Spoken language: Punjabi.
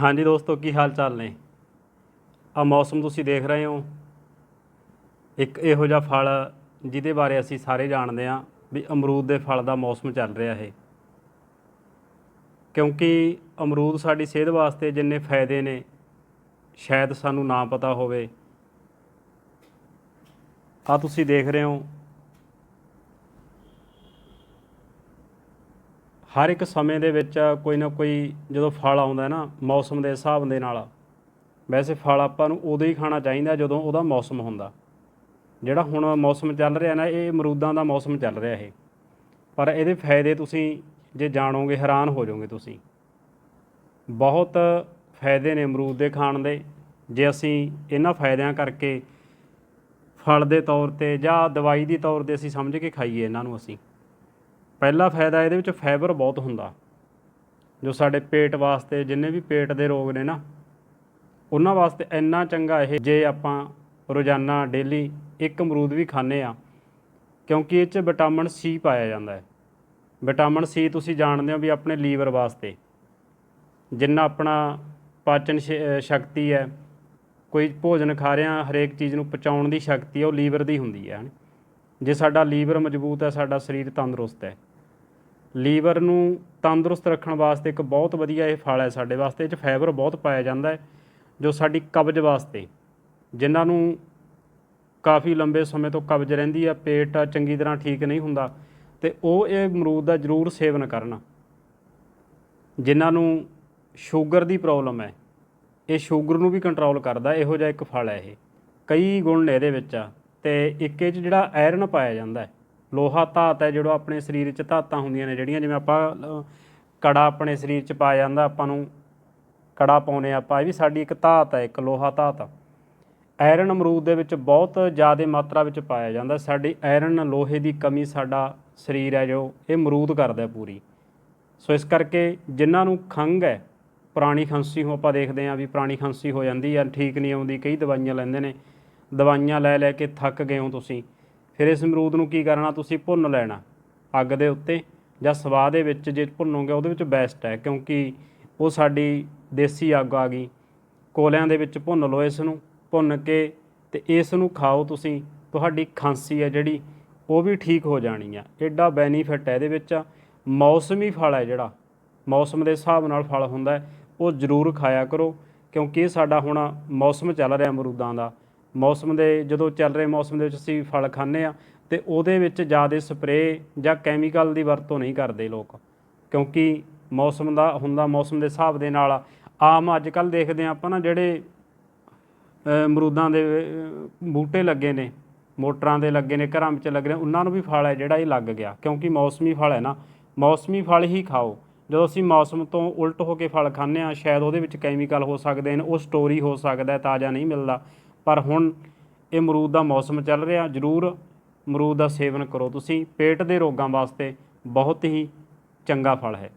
ਹਾਂਜੀ ਦੋਸਤੋ, ਕੀ ਹਾਲ ਚਾਲ ਨੇ? ਆ ਮੌਸਮ ਤੁਸੀਂ ਦੇਖ ਰਹੇ ਹੋ। ਇੱਕ ਇਹੋ ਜਿਹਾ ਫਲ ਜਿਹਦੇ ਬਾਰੇ ਅਸੀਂ ਸਾਰੇ ਜਾਣਦੇ ਹਾਂ ਵੀ ਅਮਰੂਦ ਦੇ ਫਲ ਦਾ ਮੌਸਮ ਚੱਲ ਰਿਹਾ ਹੈ ਕਿਉਂਕਿ ਅਮਰੂਦ ਸਾਡੀ ਸਿਹਤ ਵਾਸਤੇ ਜਿੰਨੇ ਫਾਇਦੇ ਨੇ, ਸ਼ਾਇਦ ਸਾਨੂੰ ਨਾ ਪਤਾ ਹੋਵੇ। ਆ ਤੁਸੀਂ ਦੇਖ ਰਹੇ ਹੋ ਹਰ ਇੱਕ ਸਮੇਂ ਦੇ ਵਿੱਚ ਕੋਈ ਨਾ ਕੋਈ ਜਦੋਂ ਫਲ ਆਉਂਦਾ ਨਾ, ਮੌਸਮ ਦੇ ਹਿਸਾਬ ਦੇ ਨਾਲ, ਵੈਸੇ ਫਲ ਆਪਾਂ ਨੂੰ ਉਦੋਂ ਹੀ ਖਾਣਾ ਚਾਹੀਦਾ ਜਦੋਂ ਉਹਦਾ ਮੌਸਮ ਹੁੰਦਾ। ਜਿਹੜਾ ਹੁਣ ਮੌਸਮ ਚੱਲ ਰਿਹਾ ਨਾ, ਇਹ ਅਮਰੂਦਾਂ ਦਾ ਮੌਸਮ ਚੱਲ ਰਿਹਾ ਇਹ। ਪਰ ਇਹਦੇ ਫਾਇਦੇ ਤੁਸੀਂ ਜੇ ਜਾਣੋਗੇ, ਹੈਰਾਨ ਹੋ ਜਾਓਗੇ ਤੁਸੀਂ। ਬਹੁਤ ਫਾਇਦੇ ਨੇ ਅਮਰੂਦ ਦੇ ਖਾਣ ਦੇ। ਜੇ ਅਸੀਂ ਇਹਨਾਂ ਫਾਇਦਿਆਂ ਕਰਕੇ ਫਲ ਦੇ ਤੌਰ ਤੇ ਜਾਂ ਦਵਾਈ ਦੀ ਤੌਰ ਤੇ ਅਸੀਂ ਸਮਝ ਕੇ ਖਾਈਏ ਇਹਨਾਂ ਨੂੰ ਅਸੀਂ। ਪਹਿਲਾ ਫਾਇਦਾ ਇਹਦੇ ਵਿੱਚ ਫਾਈਬਰ ਬਹੁਤ ਹੁੰਦਾ। ਜੋ ਸਾਡੇ ਪੇਟ ਵਾਸਤੇ, ਜਿੰਨੇ ਵੀ ਪੇਟ ਦੇ ਰੋਗ ਨੇ ਨਾ, ਉਹਨਾਂ ਵਾਸਤੇ ਇੰਨਾ ਚੰਗਾ ਇਹ ਜੇ ਆਪਾਂ ਰੋਜ਼ਾਨਾ ਡੇਲੀ ਇੱਕ ਅਮਰੂਦ ਵੀ ਖਾਂਦੇ ਆ ਕਿਉਂਕਿ ਇਹ 'ਚ ਵਿਟਾਮਿਨ ਸੀ ਪਾਇਆ ਜਾਂਦਾ ਹੈ। ਵਿਟਾਮਿਨ ਸੀ ਤੁਸੀਂ ਜਾਣਦੇ ਹੋ ਵੀ ਆਪਣੇ ਲੀਵਰ ਵਾਸਤੇ, ਜਿੰਨਾ ਆਪਣਾ ਪਾਚਨ ਸ਼- ਸ਼ਕਤੀ ਹੈ, ਕੋਈ ਭੋਜਨ ਖਾ ਰਿਹਾ, ਹਰੇਕ ਚੀਜ਼ ਨੂੰ ਪਚਾਉਣ ਦੀ ਸ਼ਕਤੀ ਹੈ, ਉਹ ਲੀਵਰ ਦੀ ਹੁੰਦੀ ਹੈ ਜੇ ਸਾਡਾ ਲੀਵਰ ਮਜ਼ਬੂਤ ਹੈ, ਸਾਡਾ ਸਰੀਰ ਤੰਦਰੁਸਤ ਹੈ। ਲੀਵਰ ਨੂੰ ਤੰਦਰੁਸਤ ਰੱਖਣ ਵਾਸਤੇ ਇੱਕ ਬਹੁਤ ਵਧੀਆ ਇਹ ਫਲ ਹੈ ਸਾਡੇ ਵਾਸਤੇ, ਇਹ 'ਚ ਫਾਈਬਰ ਬਹੁਤ ਪਾਇਆ ਜਾਂਦਾ ਹੈ, ਜੋ ਸਾਡੀ ਕਬਜ਼ ਵਾਸਤੇ, ਜਿਨ੍ਹਾਂ ਨੂੰ ਕਾਫੀ ਲੰਬੇ ਸਮੇਂ ਤੋਂ ਕਬਜ਼ ਰਹਿੰਦੀ ਆ, ਪੇਟ ਚੰਗੀ ਤਰ੍ਹਾਂ ਠੀਕ ਨਹੀਂ ਹੁੰਦਾ, ਤੇ ਉਹ ਇਹ ਅਮਰੂਦ ਦਾ ਜ਼ਰੂਰ ਸੇਵਨ ਕਰਨ। ਜਿਨ੍ਹਾਂ ਨੂੰ ਸ਼ੂਗਰ ਦੀ ਪ੍ਰੋਬਲਮ ਹੈ, ਇਹ ਸ਼ੂਗਰ ਨੂੰ ਵੀ ਕੰਟਰੋਲ ਕਰਦਾ, ਇਹੋ ਜਿਹਾ ਇੱਕ ਫਲ ਹੈ ਇਹ। ਕਈ ਗੁਣ ਨੇ ਇਹਦੇ ਵਿੱਚ, ਤੇ ਇੱਕ ਇਹ 'ਚ ਜਿਹੜਾ ਆਇਰਨ ਪਾਇਆ ਜਾਂਦਾ ਹੈ ਲੋਹਾ ਧਾਤ ਹੈ, ਜਿਹੜਾ ਆਪਣੇ ਸਰੀਰ 'ਚ ਧਾਤਾਂ ਹੁੰਦੀਆਂ ਨੇ, ਜਿਹੜੀਆਂ ਜਿਵੇਂ ਆਪਾਂ ਕੜਾ ਆਪਣੇ ਸਰੀਰ 'ਚ ਪਾਇਆ ਜਾਂਦਾ, ਆਪਾਂ ਨੂੰ ਕੜਾ ਪਾਉਨੇ ਆਪਾਂ, ਇਹ ਵੀ ਸਾਡੀ ਇੱਕ ਧਾਤ ਹੈ, ਇੱਕ ਲੋਹਾ ਧਾਤ। ਆਇਰਨ ਅਮਰੂਦ ਦੇ ਵਿੱਚ ਬਹੁਤ ਜ਼ਿਆਦਾ ਮਾਤਰਾ ਵਿੱਚ ਪਾਇਆ ਜਾਂਦਾ, ਸਾਡੀ ਆਇਰਨ ਲੋਹੇ ਦੀ ਕਮੀ ਸਾਡਾ ਸਰੀਰ ਹੈ, ਜੋ ਇਹ ਅਮਰੂਦ ਕਰਦਾ ਪੂਰੀ। ਸੋ ਇਸ ਕਰਕੇ ਜਿਨ੍ਹਾਂ ਨੂੰ ਖੰਘ ਹੈ, ਪੁਰਾਣੀ ਖਾਂਸੀ ਹੋ ਆਪਾਂ ਦੇਖਦੇ ਹਾਂ ਵੀ ਪੁਰਾਣੀ ਖਾਂਸੀ ਹੋ ਜਾਂਦੀ ਆ ਠੀਕ ਨਹੀਂ ਆਉਂਦੀ, ਕਈ ਦਵਾਈਆਂ ਲੈਂਦੇ ਨੇ। ਦਵਾਈਆਂ ਲੈ ਲੈ ਕੇ ਥੱਕ ਗਏ ਹੋ ਤੁਸੀਂ ਫਿਰ ਇਸ ਅਮਰੂਦ ਨੂੰ ਕੀ ਕਰਨਾ? ਤੁਸੀਂ ਭੁੰਨ ਲੈਣਾ ਅੱਗ ਦੇ ਉੱਤੇ ਜਾਂ ਸਵਾਹ ਦੇ ਵਿੱਚ ਜੇ ਭੁੰਨੋਗੇ, ਉਹਦੇ ਵਿੱਚ ਬੈਸਟ ਹੈ, ਕਿਉਂਕਿ ਉਹ ਸਾਡੀ ਦੇਸੀ ਅੱਗ ਆ ਗਈ। ਕੋਲਿਆਂ ਦੇ ਵਿੱਚ ਭੁੰਨ ਲਓ ਇਸ ਨੂੰ, ਭੁੰਨ ਕੇ ਤੇ ਇਸ ਨੂੰ ਖਾਓ ਤੁਸੀਂ। ਤੁਹਾਡੀ ਖਾਂਸੀ ਹੈ ਜਿਹੜੀ, ਉਹ ਵੀ ਠੀਕ ਹੋ ਜਾਣੀ ਆ। ਐਡਾ ਬੈਨੀਫਿਟ ਹੈ ਇਹਦੇ ਵਿੱਚ। ਮੌਸਮੀ ਫਲ ਹੈ ਜਿਹੜਾ, ਮੌਸਮ ਦੇ ਹਿਸਾਬ ਨਾਲ ਫਲ ਹੁੰਦਾ ਉਹ ਜ਼ਰੂਰ ਖਾਇਆ ਕਰੋ, ਕਿਉਂਕਿ ਇਹ ਸਾਡਾ ਹੁਣ ਮੌਸਮ ਚੱਲ ਰਿਹਾ ਅਮਰੂਦਾਂ ਦਾ। ਮੌਸਮ ਦੇ ਜਦੋਂ ਚੱਲ ਰਹੇ ਮੌਸਮ ਦੇ ਵਿੱਚ ਅਸੀਂ ਫਲ ਖਾਂਦੇ ਆ ਤੇ ਉਹਦੇ ਵਿੱਚ ਜ਼ਿਆਦਾ ਸਪਰੇਅ ਜਾਂ ਕੈਮੀਕਲ ਦੀ ਵਰਤੋਂ ਨਹੀਂ ਕਰਦੇ ਲੋਕ ਕਿਉਂਕਿ ਮੌਸਮ ਦਾ ਹੁੰਦਾ ਮੌਸਮ ਦੇ ਹਿਸਾਬ ਦੇ ਨਾਲ ਆਮ ਅੱਜ ਕੱਲ ਦੇਖਦੇ ਆ ਆਪਾਂ ਨਾ ਜਿਹੜੇ ਅ, ਅਮਰੂਦਾਂ ਦੇ ਬੂਟੇ ਲੱਗੇ ਨੇ ਮੋਟਰਾਂ ਦੇ ਲੱਗੇ ਨੇ ਘਰਾਂ ਵਿੱਚ ਲੱਗ ਰਹੇ ਉਹਨਾਂ ਨੂੰ ਵੀ ਫਲ ਹੈ ਜਿਹੜਾ ਇਹ ਲੱਗ ਗਿਆ ਕਿਉਂਕਿ ਮੌਸਮੀ ਫਲ ਹੈ ਨਾ ਮੌਸਮੀ ਫਲ ਹੀ ਖਾਓ। ਜਦੋਂ ਅਸੀਂ ਮੌਸਮ ਤੋਂ ਉਲਟ ਹੋ ਕੇ ਫਲ ਖਾਂਦੇ ਆ ਸ਼ਾਇਦ ਉਹਦੇ ਵਿੱਚ ਕੈਮੀਕਲ ਹੋ ਸਕਦੇ ਨੇ ਉਹ ਸਟੋਰੀ ਹੋ ਸਕਦਾ ਤਾਜ਼ਾ ਨਹੀਂ ਮਿਲਦਾ। ਪਰ ਹੁਣ ਇਹ ਅਮਰੂਦ ਦਾ ਮੌਸਮ ਚੱਲ ਰਿਹਾ, ਜ਼ਰੂਰ ਅਮਰੂਦ ਦਾ ਸੇਵਨ ਕਰੋ ਤੁਸੀਂ। ਪੇਟ ਦੇ ਰੋਗਾਂ ਵਾਸਤੇ ਬਹੁਤ ਹੀ ਚੰਗਾ ਫਲ ਹੈ।